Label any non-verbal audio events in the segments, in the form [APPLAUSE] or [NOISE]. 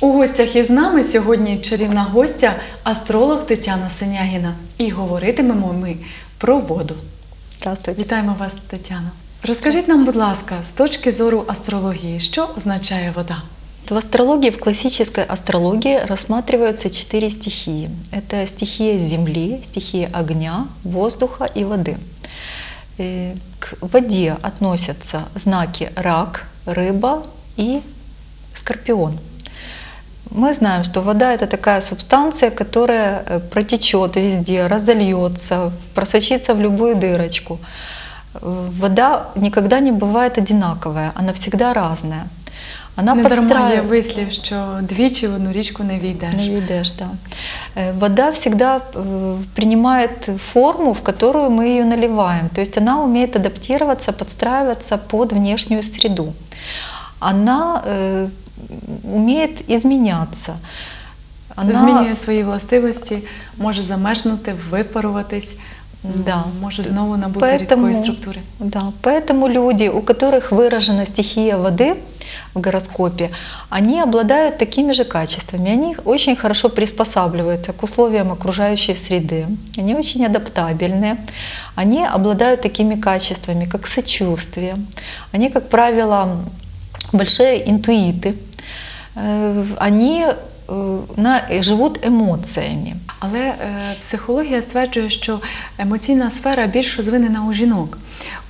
У гостях із нами сьогодні чарівна гостя, астролог Тетяна Синягіна. І говоритимемо ми про воду. Здравствуйте. Вітаємо вас, Тетяна. Розкажіть нам, будь ласка, з точки зору астрології, що означає вода? В астрологии, в классической астрологии рассматриваются четыре стихии. Это стихия Земли, стихия огня, воздуха и воды. Э, К воде относятся знаки рак, рыба и скорпион. Мы знаем, что вода это такая субстанция, которая э, протечет везде, разольется, просочится в любую дырочку. Э, Вода никогда не бывает одинаковая, она всегда разная. Она Не дарма є подстраивает. вислів, що двічі в одну річку не війдеш. Не видишь, да. Э, Вода всегда э, принимает форму, в которую мы ее наливаем. То есть она умеет адаптироваться, подстраиваться под внешнюю среду. Она э, умеет изменяться. Она, Змінює свої властивості, може замерзнути, випаруватись, м, Да. може знову набути Поэтому- рідкої структури. Да, поэтому люди, у которых выражена стихия воды в гороскопе, они обладают такими же качествами. Они очень хорошо приспосабливаются к условиям окружающей среды. Они очень адаптабельны. Они обладают такими качествами, как сочувствие. Они, как правило, большие интуиты. Э, Они э, на- живут эмоциями. Але е, психологія стверджує, що емоційна сфера більш розвинена у жінок,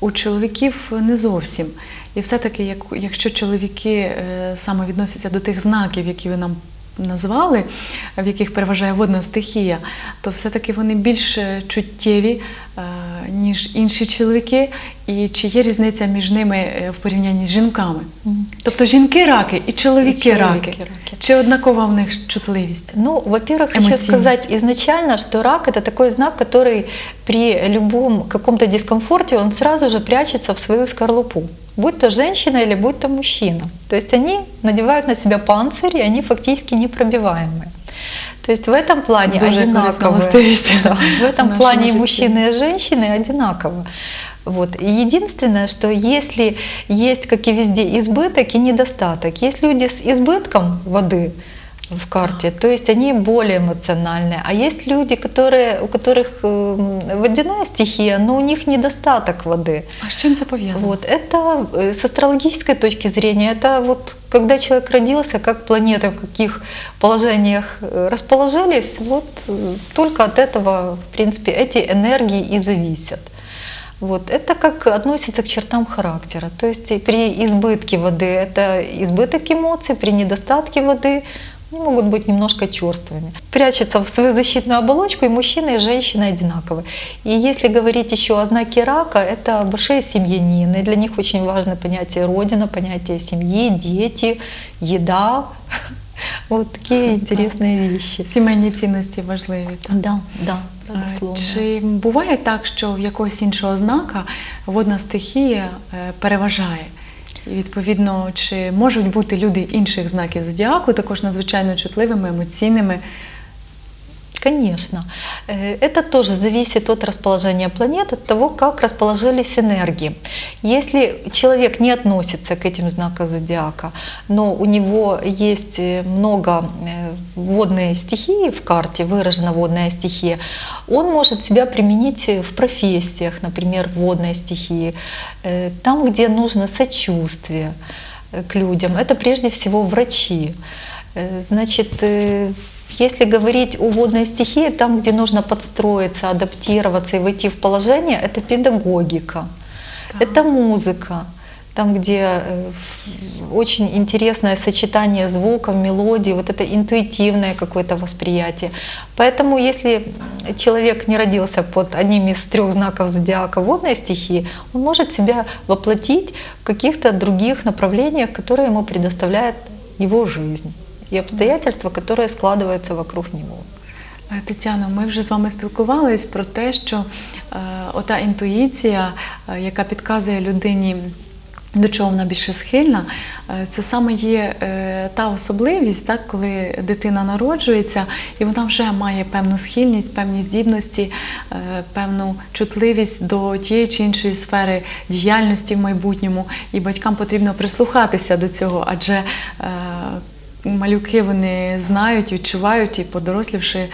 у чоловіків не зовсім. І все-таки, як, якщо чоловіки е, саме відносяться до тих знаків, які ви нам назвали, в яких переважає водна стихія, то все-таки вони більш е, чуттєві, е, ніж інші чоловіки. І чи є різниця між ними е, в порівнянні з жінками? Мгм. Тобто жінки раки і чоловіки, І чоловіки раки. раки. Чи однакова в них чутливість? Ну, во-первых, хочу Эмоционально. сказать изначально, что рак это такой знак, который при любом каком-то дискомфорте, он сразу же прячется в свою скорлупу. Будь то женщина или будь то мужчина. То есть они надевают на себя панцирь, и они фактически непробиваемые. То есть в этом плане Дуже властивість [LAUGHS] Да, в этом нашому плане и мужчины, и женщины одинаково. Вот. Единственное, что если есть, как и везде, избыток и недостаток, есть люди с избытком воды в карте, то есть они более эмоциональные, а есть люди, которые, у которых э, водяная стихия, но у них недостаток воды. А з чим це пов'язано? Вот, это э, с астрологической точки зрения, это вот когда человек родился, как планеты в каких положениях э, расположились, вот только от этого, в принципе, эти энергии и зависят. Вот. Это как относится к чертам характера. То есть при избытке воды это избыток эмоций, при недостатке воды они могут быть немножко черствыми. Прячется в свою защитную оболочку и мужчина, и женщина одинаковые. И если говорить еще о знаке рака, это большие семьянины. Для них очень важно понятие родина, понятие семьи, дети, еда. [LAUGHS] Вот такие интересные вещи. Сімейні цінності важливі. так? Да, да, А, безусловно. Чи буває так, що в якогось іншого знака водна стихія е, переважає? І відповідно, чи можуть бути люди інших знаків зодіаку також надзвичайно чутливими, емоційними? Конечно. Э, Это тоже зависит от расположения планет, от того, как расположились энергии. Если человек не относится к этим знакам зодиака, но у него есть э, много э, водной стихии в карте, выражена водная стихия, он может себя применить в профессиях, например, водной стихии, там, где нужно сочувствие к людям. Это прежде всего врачи. Значит, если говорить о водной стихии, там, где нужно подстроиться, адаптироваться и войти в положение, это педагогика, Так. это музыка, там, где э, очень интересное сочетание звуков, мелодий, вот это интуитивное какое-то восприятие. Поэтому если человек не родился под одним из трех знаков зодиака водной стихии, он может себя воплотить в каких-то других направлениях, которые ему предоставляет его жизнь и обстоятельства, которые складываются вокруг него. Е, Тетяно, ми вже з вами спілкувались про те, що е, ота інтуїція, е, яка підказує людині, до чого вона більше схильна, е, це саме є е, та особливість, так, коли дитина народжується, і вона вже має певну схильність, певні здібності, е, певну чутливість до тієї чи іншої сфери діяльності в майбутньому. І батькам потрібно прислухатися до цього, адже е, малюки вони знають, відчувають і подорослівши,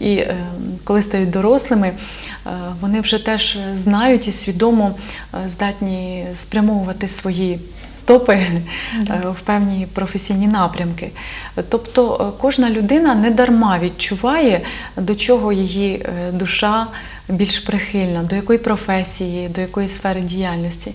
і е, коли стають дорослими, е, вони вже теж знають і свідомо е, здатні спрямовувати свої стопи в певні професійні напрямки. Тобто кожна людина не дарма відчуває, до чого її душа більш прихильна, до якої професії, до якої сфери діяльності.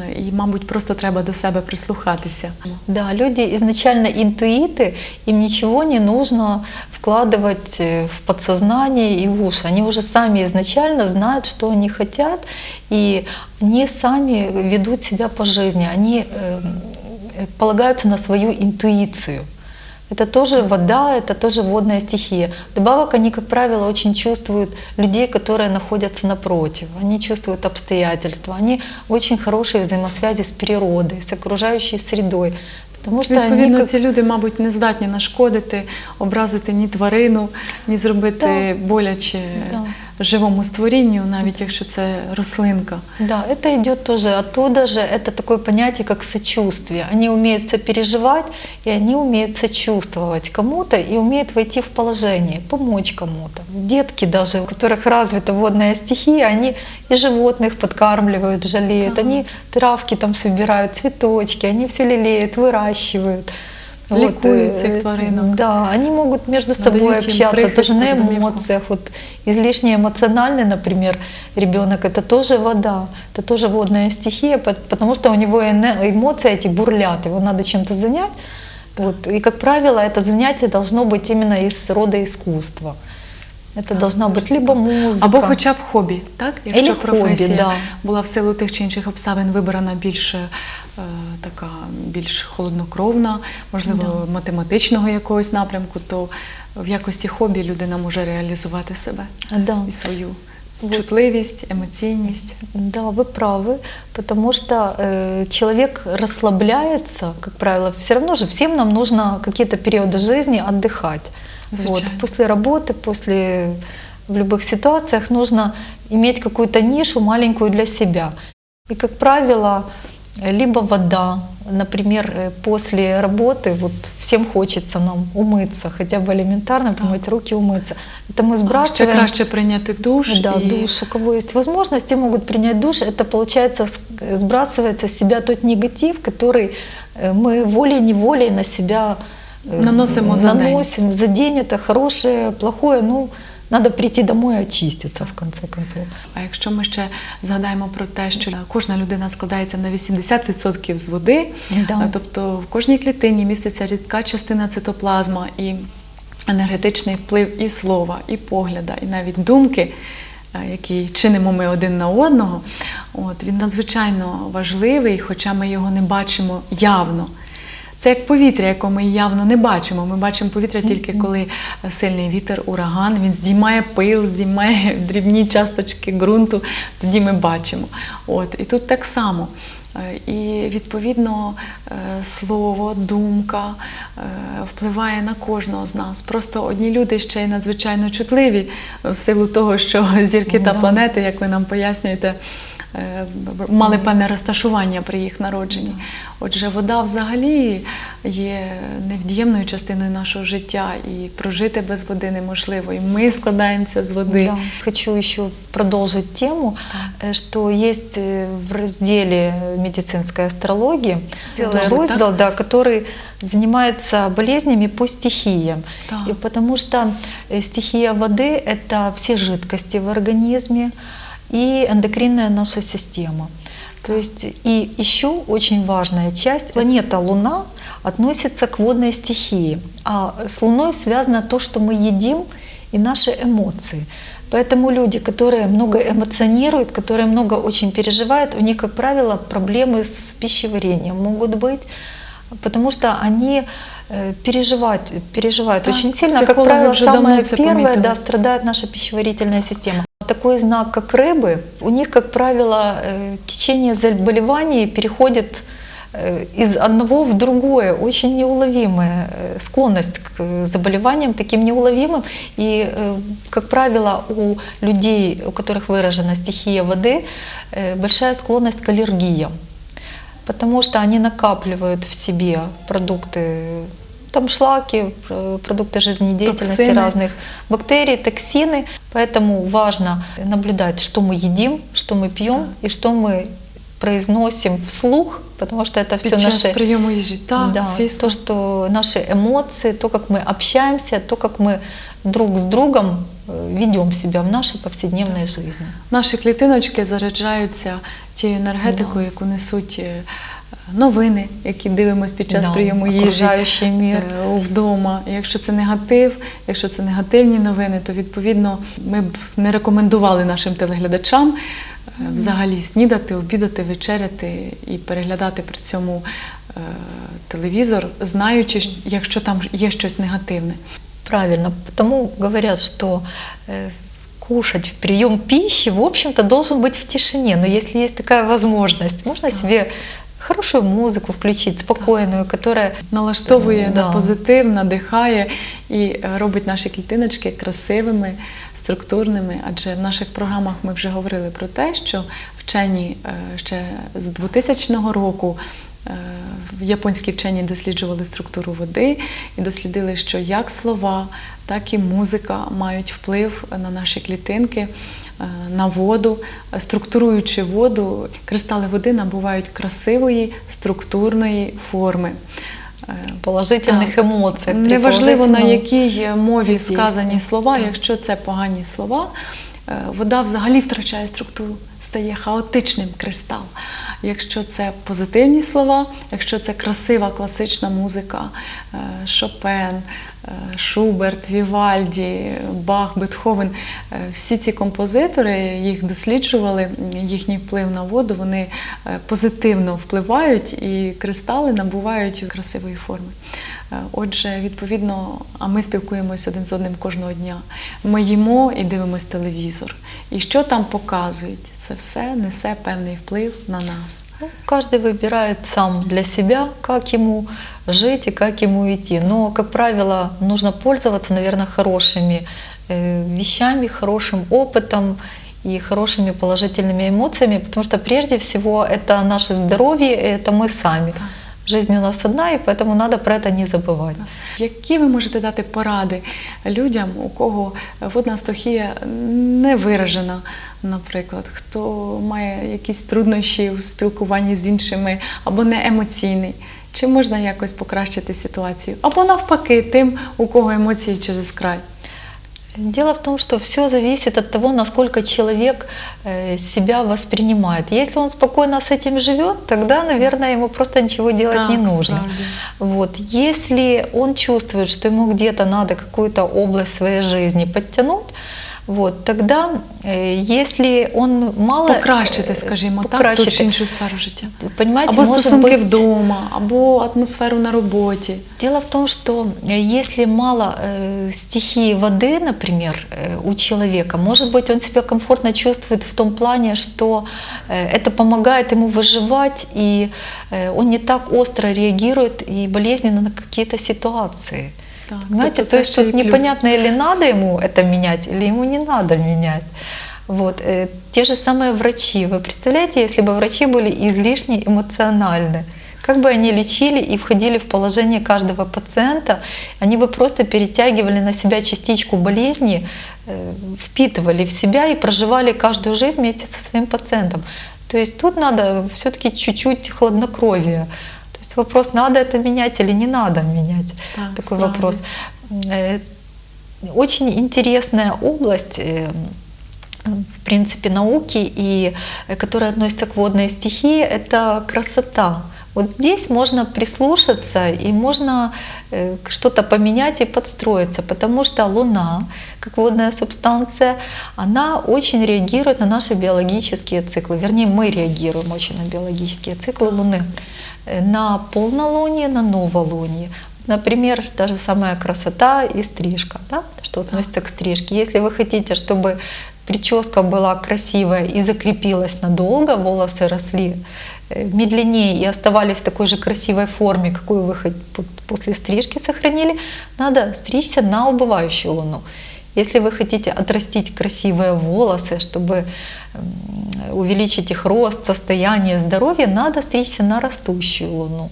Е, І, мабуть, просто треба до себе прислухатися. Да, люди изначально интуиты, им ничего не нужно вкладывать э, в подсознание и в уши. Они уже сами изначально знают, что они хотят, и они сами ведут себя по жизни. Они э, э, полагаются на свою интуицию. Это тоже вода, это тоже водная стихия. Добавок они, как правило, очень чувствуют людей, которые находятся напротив. Они чувствуют обстоятельства. Они в очень хорошей взаимосвязи с природой, с окружающей средой. Потому что они Відповідно, как- ці люди, мабуть, не здатні нашкодити, образити ні тварину, ні зробити боляче Да. Живому створінню, навіть якщо це рослинка. Да, это идет тоже оттуда же. Это такое понятие, как сочувствие. Они умеют сопереживать, и они умеют сочувствовать кому-то и умеют войти в положение, помочь кому-то. Детки даже, у которых развита водная стихия, они и животных подкармливают, жалеют. Ага. Они травки там собирают, цветочки, они все лелеют, выращивают. Лікують э, цих тваринок. Да, они могут между собой Надають їм общаться, тоже на прихисток, домівку. эмоциях. Вот излишне эмоциональный, например, ребенок, это тоже вода, это тоже водная стихия, пот- потому что у него эне- эмоции эти бурлят, его надо чем-то занять. Вот. И, как правило, это занятие должно быть именно из рода искусства. Это Так, должна дуже быть либо музыка, Або хоча б хобі, так? Якщо Или хобі, професія да. була в силу тих чи інших обставин вибрана більш е, така більш холоднокровна, можливо, математичного якогось напрямку, то в якості хобі людина може реалізувати себе да. і свою Вот. чутливість, емоційність. Да, вы правы, потому что э, человек расслабляется, как правило, все равно же всем нам нужно какие-то периоды жизни отдыхать. Вот, Звичайно. после работы, после в любых ситуациях нужно иметь какую-то нишу маленькую для себя. И, как правило, э, либо вода, например, э, после работы, вот всем хочется нам умыться, хотя бы элементарно помыть руки, умыться. Это мы А Ще сбрасываем. краще прийняти душ. Да, і... душ. У кого есть возможность, те могут принять душ. Это получается с- сбрасывается с себя тот негатив, который э, мы волей-неволей на себя э, Наносим за день. наносим. За день это хорошее, плохое. Ну, надо прийти домой и очиститься в конце концов. А якщо ми ще згадаємо про те, що кожна людина складається на 80% з води, Да. тобто в кожній клітині міститься рідка частина цитоплазма і енергетичний вплив і слова, і погляда, і навіть думки, які чинимо ми один на одного, от, він надзвичайно важливий, хоча ми його не бачимо явно. Це як повітря, яке ми явно не бачимо. Ми бачимо повітря тільки коли сильний вітер, ураган, він здіймає пил, здіймає [LAUGHS] дрібні часточки ґрунту, тоді ми бачимо. От, і тут так само. Е, І відповідно е, слово, думка е, впливає на кожного з нас. Просто одні люди ще й надзвичайно чутливі в силу того, що [LAUGHS] зірки та планети, як ви нам пояснюєте, е, мали певне розташування при їх народженні. Отже, вода взагалі є невід'ємною частиною нашого життя, і прожити без води неможливо. І ми складаємося з води. Да. Хочу еще продолжить тему, э, что есть э, в разделе медицинская астрология Целый целый так? раздел, да, который занимается болезнями по стихиям. Так. И потому что э, стихия воды – это все жидкости в организме И эндокринная наша система. То есть и еще очень важная часть, планета Луна относится к водной стихии, а с Луной связано то, что мы едим и наши эмоции. Поэтому люди, которые много эмоционируют, которые много очень переживают, у них, как правило, проблемы с пищеварением могут быть, потому что они э, переживать, переживают Так, очень сильно. Как психологи правило, самое первое, да, страдает наша пищеварительная система. Такой знак, как рыбы, у них, как правило, э, течение заболеваний переходит э, из одного в другое, очень неуловимая э, склонность к э, заболеваниям таким неуловимым. И, э, как правило, у людей, у которых выражена стихия воды, э, большая склонность к аллергиям, потому что они накапливают в себе продукты там шлаки, э, продукты жизнедеятельности Токсины. разных бактерий, токсины. Поэтому важно наблюдать, что мы едим, что мы пьем и что мы произносим вслух, потому что это Під все час наши прийому їжі. Так, да, звісно. то, что наши эмоции, то, как мы общаемся, то, как мы друг с другом э, ведем себя в нашей повседневной жизни. Наші клітиночки заряджаються тією енергетикою, яку несуть е, новини, які дивимося під час Да, прийому їжі. мир. е, вдома. Якщо це негатив, якщо це негативні новини, то відповідно ми б не рекомендували нашим телеглядачам е, взагалі снідати, обідати, вечеряти і переглядати при цьому е, телевізор, знаючи, якщо там є щось негативне. Правильно, потому говорят, что э, кушать, прием пищи, в общем-то, должен быть в тишине. Но если есть такая возможность, можно себе хорошую музыку включить, спокойную, которая налаштовує Да. на позитив, надихає і е, робить наші клітиночки красивими, структурними. Адже в наших програмах ми вже говорили про те, що вчені е, ще з 2000 року. Японські вчені досліджували структуру води і дослідили, що як слова, так і музика мають вплив на наші клітинки, е, на воду. Структуруючи воду, кристали води набувають красивої структурної форми. Е, положительных Так. при Неважливо на якій мові воздействии. сказані слова, Так. якщо це погані слова, е, вода взагалі втрачає структуру, стає хаотичним кристал. Якщо це позитивні слова, якщо це красива класична музика, е, Шопен, е, Шуберт, Вівальді, Бах, Бетховен, е, всі ці композитори їх досліджували, їхній вплив на воду, вони позитивно впливають і кристали набувають красивої форми. Отже, відповідно, а ми спілкуємося один з одним кожного дня. Ми їмо і дивимося телевізор. І що там показують, це все несе певний вплив на нас. Ну, каждый выбирает сам для себя, как ему жить и как ему идти. Но, как правило, нужно пользоваться, наверное, хорошими э, вещами, хорошим опытом и хорошими положительными эмоциями, потому что прежде всего это наше здоровье, и это мы сами. Так. Жизнь у нас одна, и поэтому надо про это не забывать. Які ви можете дати поради людям, у кого водна стихія не виражена, наприклад, хто має якісь труднощі в спілкуванні з іншими або не емоційний? Чи можна якось покращити ситуацію? Або навпаки, тим, у кого емоції через край? Дело в том, что все зависит от того, насколько человек э, себя воспринимает. Если он спокойно с этим живет, тогда, наверное, ему просто ничего делать Так, не нужно. справді. Вот. Если он чувствует, что ему где-то надо какую-то область своей жизни подтянуть, вот, тогда, э, если он мало... Покращити, э, скажімо так, ту покращити. чи іншу сферу життя. Понимаете, Або может стосунки быть, вдома, або атмосферу на роботі. Дело в том, что э, если мало э, стихии воды, например, э, у человека, может быть, он себя комфортно чувствует в том плане, что э, это помогает ему выживать, и э, он не так остро реагирует и болезненно на какие-то ситуации. Так, Понимаете, то есть тут плюс. непонятно, или надо ему это менять, или ему не надо менять. Вот. э, Те же самые врачи. Вы представляете, если бы врачи были излишне эмоциональны, как бы они лечили и входили в положение каждого пациента, они бы просто перетягивали на себя частичку болезни, э, впитывали в себя и проживали каждую жизнь вместе со своим пациентом. То есть тут надо все-таки чуть-чуть хладнокровия. Вопрос, надо это менять или не надо менять. Так, Такой справді. вопрос. Э, Очень интересная область, э, в принципе, науки, и, э, которая относится к водной стихии, это красота. Вот здесь можно прислушаться и можно э, что-то поменять и подстроиться, потому что Луна, как водная субстанция, она очень реагирует на наши биологические циклы. Вернее, мы реагируем очень на биологические циклы Луны. Э, На полнолуние, на новолуние. Например, та же самая красота и стрижка, да? что относится к стрижке. Если вы хотите, чтобы прическа была красивая и закрепилась надолго, волосы росли медленнее и оставались в такой же красивой форме, какую вы хоть по- после стрижки сохранили, надо стричься на убывающую луну. Если вы хотите отрастить красивые волосы, чтобы м, увеличить их рост, состояние, здоровье, надо стричься на растущую луну.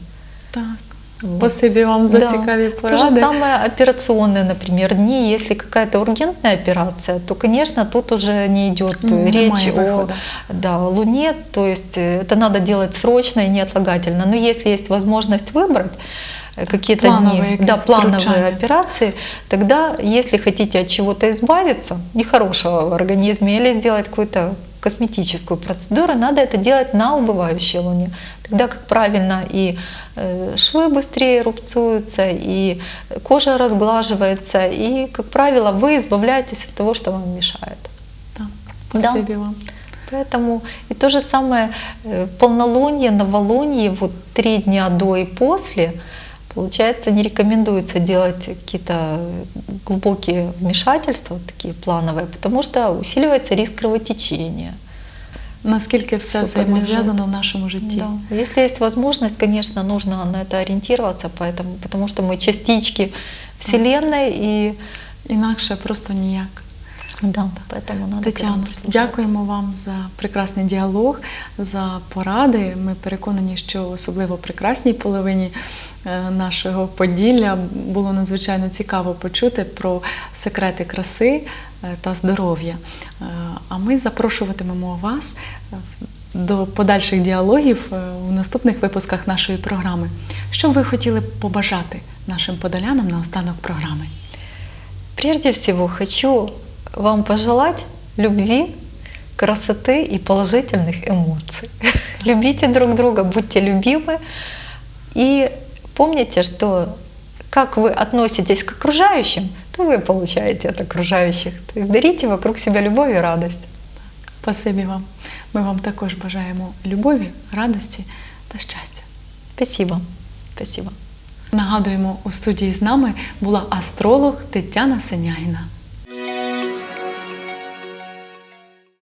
Так. Вот. Спасибі вам за Да. цікаві То же поради. самое операционные, например, дни. Если какая-то ургентная операция, то, конечно, тут уже не идет М, э, речь немає о виходу. да, о Луне. То есть э, это надо делать срочно и неотлагательно. Но если есть возможность выбрать э, какие-то Плановые дни, да, якісь плановые втручання. операции, тогда, если хотите от чего-то избавиться, нехорошего в организме, или сделать какую-то косметическую процедуру, надо это делать на убывающей луне. Тогда, как правильно, и э, швы быстрее рубцуются, и кожа разглаживается, и, как правило, вы избавляетесь от того, что вам мешает. Да. Спасибі вам. Поэтому и то же самое э, полнолуние, новолуние, вот три дня до и после, получается, не рекомендуется делать какие-то глубокие вмешательства, вот такие плановые, потому что усиливается риск кровотечения. Наскільки все Все взаємозв'язано в нашому житті. Да. Если есть возможность, конечно, нужно на это ориентироваться, поэтому, потому что мы частички Вселенной, и Інакше просто ніяк. да, поэтому надо к этому Тетяно, прислушиваться. дякуємо вам за прекрасний діалог, за поради. Ми переконані, що особливо прекрасній половині е, нашого поділля було надзвичайно цікаво почути про секрети краси е, та здоров'я. Е, А ми запрошуватимемо вас е, до подальших діалогів е, у наступних випусках нашої програми. Що б ви хотіли б побажати нашим подолянам на останок програми? Прежде всего хочу вам пожелать любви, красоты и положительных эмоций. [LAUGHS] Любите друг друга, будьте любимы и помните, что как вы относитесь к окружающим, то вы получаете от окружающих. То есть дарите вокруг себя любовь и радость. Спасибі вам. Ми вам також бажаємо любові, радості та щастя. Спасибо. Спасибо. Нагадуємо, у студії з нами була астролог Тетяна Сенягіна.